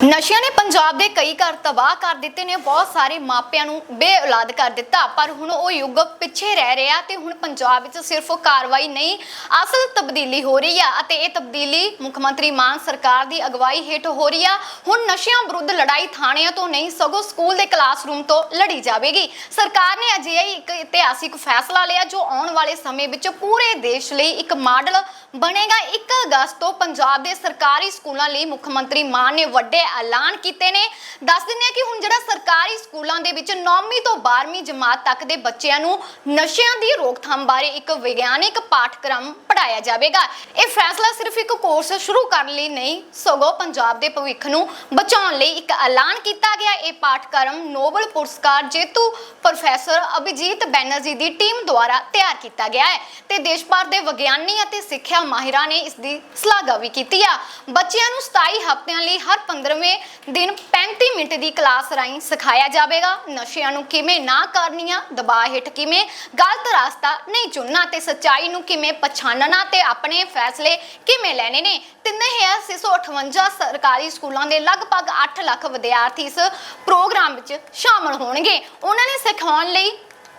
ਨਸ਼ਿਆਂ ਨੇ ਪੰਜਾਬ ਦੇ ਕਈ ਘਰ ਤਬਾਹ ਕਰ ਦਿੱਤੇ ਨੇ, ਬਹੁਤ ਸਾਰੇ ਮਾਪਿਆਂ ਨੂੰ ਬੇਔਲਾਦ ਕਰ ਦਿੱਤਾ, ਪਰ ਹੁਣ ਉਹ ਯੁੱਗ ਪਿੱਛੇ ਰਹਿ ਰਿਹਾ ਤੇ ਹੁਣ ਪੰਜਾਬ ਵਿੱਚ ਸਿਰਫ ਕਾਰਵਾਈ ਨਹੀਂ, ਅਸਲ ਤਬਦੀਲੀ ਹੋ ਰਹੀ ਆ ਅਤੇ ਇਹ ਤਬਦੀਲੀ ਮੁੱਖ ਮੰਤਰੀ ਮਾਨ ਸਰਕਾਰ ਦੀ ਅਗਵਾਈ ਹੇਠ ਹੋ ਰਹੀ ਆ। ਹੁਣ ਨਸ਼ਿਆਂ ਵਿਰੁੱਧ ਲੜਾਈ ਥਾਣਿਆਂ ਤੋਂ ਨਹੀਂ, ਸਗੋਂ ਸਕੂਲ ਦੇ ਕਲਾਸਰੂਮ ਤੋਂ ਲੜੀ ਜਾਵੇਗੀ। ਸਰਕਾਰ ਨੇ ਅਜਿਹਾ ਹੀ ਇੱਕ ਇਤਿਹਾਸਿਕ ਫੈਸਲਾ ਲਿਆ ਜੋ ਆਉਣ ਵਾਲੇ ਸਮੇਂ ਵਿੱਚ ਪੂਰੇ ਦੇਸ਼ ਲਈ ਇੱਕ ਮਾਡਲ ਬਣੇਗਾ। 1 ਅਗਸਤ ਤੋਂ ਪੰਜਾਬ ਦੇ ਸਰਕਾਰੀ ਸਕੂਲਾਂ ਲਈ ਮੁੱਖ ਮੰਤਰੀ ਮਾਨ ਨੇ ਵੱਡੇ ਐਲਾਨ ਕੀਤੇ ਨੇ। ਦੱਸ ਦਿੰਦੇ ਆ ਕਿ ਹੁਣ ਜਿਹੜਾ ਸਰਕਾਰੀ ਸਕੂਲਾਂ ਦੇ ਵਿੱਚ 9ਵੀਂ ਤੋਂ 12ਵੀਂ ਜਮਾਤ ਤੱਕ ਦੇ ਬੱਚਿਆਂ ਨੂੰ ਨਸ਼ਿਆਂ ਦੀ ਰੋਕਥਾਮ ਬਾਰੇ ਇੱਕ ਵਿਗਿਆਨਿਕ ਪਾਠਕ੍ਰਮ ਪੜਾਇਆ ਜਾਵੇਗਾ। ਇਹ ਫੈਸਲਾ ਸਿਰਫ ਇੱਕ ਕੋਰਸ ਸ਼ੁਰੂ ਕਰਨ ਲਈ ਨਹੀਂ, ਸਗੋਂ ਪੰਜਾਬ ਦੇ ਭਵਿੱਖ ਨੂੰ ਬਚਾਉਣ ਲਈ ਇੱਕ ਐਲਾਨ ਕੀਤਾ ਗਿਆ। ਇਹ ਪਾਠਕ੍ਰਮ ਨੋਬਲ ਪੁਰਸਕਾਰ ਜੇਤੂ ਪ੍ਰੋਫੈਸਰ ਅਭਿਜੀਤ ਬੈਨਰਜੀ ਦੀ ਟੀਮ ਦੁਆਰਾ ਤਿਆਰ ਕੀਤਾ ਗਿਆ ਹੈ ਤੇ ਦੇਸ਼ ਭਰ ਦੇ ਵਿਗਿਆਨੀ ਅਤੇ ਸਿੱਖਿਆ ਮਾਹਿਰਾਂ ਨੇ ਇਸ ਦੀ ਸ਼ਲਾਘਾ ਵੀ ਕੀਤੀ ਆ। ਬੱਚਿਆਂ ਨੂੰ 27 ਹਫ਼ਤਿਆਂ ਲਈ ਹਰ 15ਵੇਂ ਦਿਨ 35 ਮਿੰਟ ਦੀ ਕਲਾਸ ਰਾਹੀਂ ਸਿਖਾਇਆ ਜਾਵੇਗਾ। ਨਸ਼ਿਆਂ ਨੂੰ ਕਿਵੇਂ ਨਾ ਕਰਨੀਆਂ, ਦਬਾਅ ਹੇਠ ਕਿਵੇਂ ਗਲਤ ਰਸਤਾ ਨਹੀਂ ਚੁਣਨਾ ਤੇ ਸੱਚਾਈ ਨੂੰ ਕਿਵੇਂ ਪਛਾਣਨਾ ਤੇ ਆਪਣੇ ਫੈਸਲੇ ਕਿਵੇਂ ਲੈਣੇ ਨੇ? 3658 ਸਰਕਾਰੀ ਸਕੂਲਾਂ ਦੇ ਲਗਭਗ 8 ਲੱਖ ਵਿਦਿਆਰਥੀ ਇਸ ਪ੍ਰੋਗਰਾਮ ਵਿੱਚ ਸ਼ਾਮਲ ਹੋਣਗੇ। ਉਹਨਾਂ ਨੇ ਸਿਖਾਉਣ ਲਈ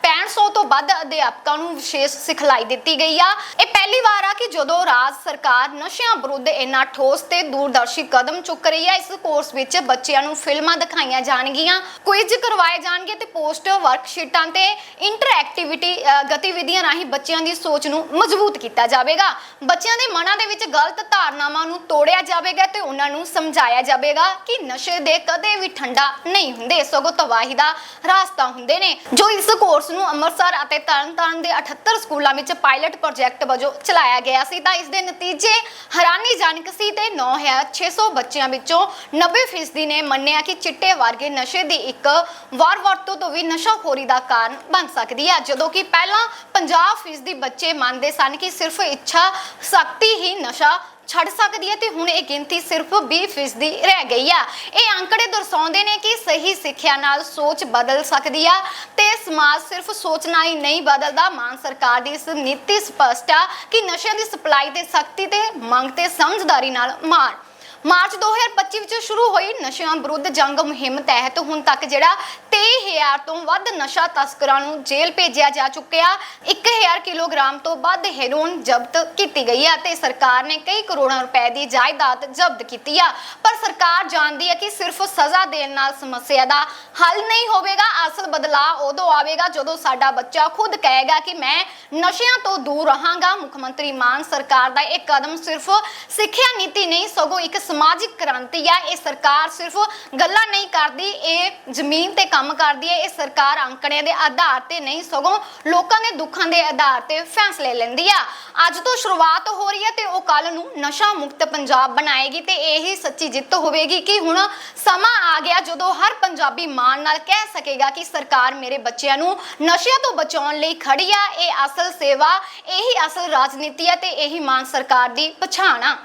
6500 ਤੋਂ ਵੱਧ ਅਧਿਆਪਕਾਂ ਨੂੰ ਵਿਸ਼ੇਸ਼ ਸਿਖਲਾਈ ਦਿੱਤੀ ਗਈ ਆ। ਇਹ ਪਹਿਲੀ ਵਾਰ ਆ ਕਿ ਜਦੋਂ ਰਾਜ ਸਰਕਾਰ ਨਸ਼ਿਆਂ ਵਿਰੁੱਧ ਇੰਨਾ ਠੋਸ ਤੇ ਦੂਰਦਰਸ਼ੀ ਕਦਮ ਚੁੱਕ ਰਹੀ ਆ, ਇਸ ਕੋਰਸ ਵਿੱਚ ਬੱਚਿਆਂ ਨੂੰ ਫਿਲਮਾਂ ਦਿਖਾਈਆਂ ਜਾਣਗੀਆਂ, ਕੁਇਜ਼ ਕਰਵਾਏ ਜਾਣਗੇ ਤੇ ਪੋਸਟ ਵਰਕਸ਼ੀਟਾਂ ਤੇ ਇੰਟਰਐਕਟੀਵਿਟੀ ਗਤੀਵਿਧੀਆਂ ਰਾਹੀਂ ਬੱਚਿਆਂ ਦੀ ਸੋਚ ਨੂੰ ਮਜ਼ਬੂਤ ਕੀਤਾ ਜਾਵੇਗਾ। ਬੱਚਿਆਂ ਦੇ ਮਨਾਂ ਦੇ ਵਿੱਚ ਗਲਤ ਧਾਰਨਾਵਾਂ ਨੂੰ ਤੋੜਿਆ ਜਾਵੇਗਾ ਤੇ ਉਹਨਾਂ ਨੂੰ ਸਮਝਾਇਆ ਜਾਵੇਗਾ ਕਿ ਨਸ਼ੇ ਦੇ ਕਦੇ ਵੀ ਠੰਡਾ ਨਹੀਂ ਹੁੰਦੇ, ਸਗੋਂ ਤਬਾਹੀ ਦਾ ਰਸਤਾ ਹੁੰਦੇ ਨੇ। ਜੋ ਇਸ ਕੋਰਸ ਨੂੰ ਅੰਮ੍ਰਿਤਸਰ ਅਤੇ ਤਰਨਤਾਰਨ ਦੇ 78 ਸਕੂਲਾਂ ਵਿੱਚ ਪਾਇਲਟ ਪ੍ਰੋਜੈਕਟ ਵਜੋਂ ਚਲਾਇਆ ਗਿਆ ਸੀ। ਤਾਂ ਇਸ ਦੇ ਨਤੀਜੇ ਹੈਰਾਨੀਜਨਕ ਸੀ ਤੇ 9600 ਬੱਚਿਆਂ ਵਿੱਚੋਂ 90% ਨੇ ਮੰਨਿਆ ਕਿ ਚਿੱਟੇ ਵਰਗੇ ਨਸ਼ੇ ਦੀ ਇੱਕ ਵਾਰ ਵਰਤੋਂ ਤੋਂ ਵੀ ਨਸ਼ਾਖੋਰੀ ਦਾ ਕਾਰਨ ਬਣ ਸਕਦੀ ਹੈ। ਜਦੋਂ ਕਿ ਪਹਿਲਾਂ 50% ਬੱਚੇ ਮੰਨਦੇ ਸਨ ਕਿ ਸਿਰਫ ਇੱਛਾ ਸ਼ਕਤੀ ਹੀ ਨਸ਼ਾ ਛੱਡ ਸਕਦੀ ਹੈ ਤੇ ਹੁਣ ਇਹ ਗਿਣਤੀ ਸਿਰਫ 20% ਦੀ ਰਹਿ ਗਈ ਆ। ਇਹ ਅੰਕੜੇ ਦਰਸਾਉਂਦੇ ਨੇ ਕਿ ਸਹੀ ਸਿੱਖਿਆ ਨਾਲ ਸੋਚ ਬਦਲ ਸਕਦੀ ਆ ਤੇ ਸਮਾਜ ਸਿਰਫ ਸੋਚਣਾ ਹੀ ਨਹੀਂ ਬਦਲਦਾ। ਮਾਨ ਸਰਕਾਰ ਦੀ ਇਸ ਨੀਤੀ ਸਪਸ਼ਟ ਆ ਕਿ ਨਸ਼ਿਆਂ ਦੀ ਸਪਲਾਈ ਤੇ ਸਖਤੀ ਤੇ ਮੰਗ ਤੇ ਸਮਝਦਾਰੀ ਨਾਲ ਮਾਰ। ਮਾਰਚ 2025 ਵਿੱਚ ਸ਼ੁਰੂ ਹੋਈ ਨਸ਼ਿਆਂ ਵਿਰੁੱਧ ਜੰਗ ਮੁਹਿੰਮ ਤਹਿਤ ਹੁਣ ਤੱਕ ਜਿਹੜਾ 23000 ਤੋਂ ਵੱਧ ਨਸ਼ਾ ਤਸਕਰਾਂ ਨੂੰ ਜੇਲ੍ਹ ਭੇਜਿਆ ਜਾ ਚੁੱਕਿਆ। 1000 ਕਿਲੋਗ੍ਰਾਮ ਤੋਂ ਵੱਧ ਹੈਰੋਇਨ ਜ਼ਬਤ ਕੀਤੀ ਗਈ ਹੈ ਤੇ ਸਰਕਾਰ ਨੇ ਕਈ ਕਰੋੜਾਂ ਰੁਪਏ ਦੀ ਜਾਇਦਾਦ ਜ਼ਬਤ ਕੀਤੀ ਆ। ਪਰ ਸਰਕਾਰ ਜਾਣਦੀ ਹੈ ਕਿ ਸਿਰਫ ਸਜ਼ਾ ਦੇਣ ਨਾਲ ਸਮੱਸਿਆ ਦਾ ਹੱਲ ਨਹੀਂ ਹੋਵੇਗਾ। ਅਸਲ ਬਦਲਾਅ ਉਦੋਂ ਆਵੇਗਾ ਜਦੋਂ ਸਾਡਾ ਬੱਚਾ ਖੁਦ ਕਹੇਗਾ ਕਿ ਮੈਂ ਨਸ਼ਿਆਂ ਤੋਂ ਦੂਰ ਰਹਾਂਗਾ। ਮੁੱਖ ਮੰਤਰੀ ਮਾਨ ਸਰਕਾਰ ਦਾ ਇਹ ਕਦਮ ਸਿਰਫ ਸਿੱਖਿਆ ਨੀਤੀ ਨਹੀਂ, ਸਗੋਂ ਇੱਕ ਸਮਾਜਿਕ ਕ੍ਰਾਂਤੀ ਆ। ਇਹ ਸਰਕਾਰ ਸਿਰਫ ਗੱਲਾਂ ਨਹੀਂ ਕਰਦੀ, ਇਹ ਜ਼ਮੀਨ ਤੇ ਕੰਮ ਕਰਦੀ ਹੈ, ਇਹ ਸਰਕਾਰ ਅੰਕੜਿਆਂ ਦੇ ਆਧਾਰ ਤੇ ਨਹੀਂ, ਸਗੋਂ ਲੋਕਾਂ ਦੇ ਦੁੱਖਾਂ ਦੇ ਆਧਾਰ ਤੇ ਫੈਸਲੇ ਲੈਂਦੀ ਆ। ਅੱਜ ਤੋਂ ਸ਼ੁਰੂਆਤ ਹੋ ਰਹੀ ਹੈ ਤੇ ਉਹ ਕੱਲ ਨੂੰ ਨਸ਼ਾ ਮੁਕਤ ਪੰਜਾਬ ਬਣਾਏਗੀ ਤੇ ਇਹੀ ਸੱਚੀ ਜਿੱਤ ਹੋਵੇਗੀ ਕਿ ਹੁਣ ਸਮਾਂ ਆ ਗਿਆ ਜਦੋਂ ਹਰ ਪੰਜਾਬੀ ਮਾਣ ਨਾਲ ਕਹਿ ਸਕੇਗਾ ਕਿ ਸਰਕਾਰ ਮੇਰੇ ਬੱਚਿਆਂ ਨੂੰ ਨਸ਼ਿਆਂ ਤੋਂ ਬਚਾਉਣ ਲਈ ਖੜੀ ਆ। ਇਹ ਅਸਲ ਸੇਵਾ, ਇਹੀ ਅਸਲ ਰਾਜਨੀਤੀ ਹੈ ਤੇ ਇਹੀ ਮਾਨ ਸਰਕਾਰ ਦੀ ਪਛਾਣ ਆ।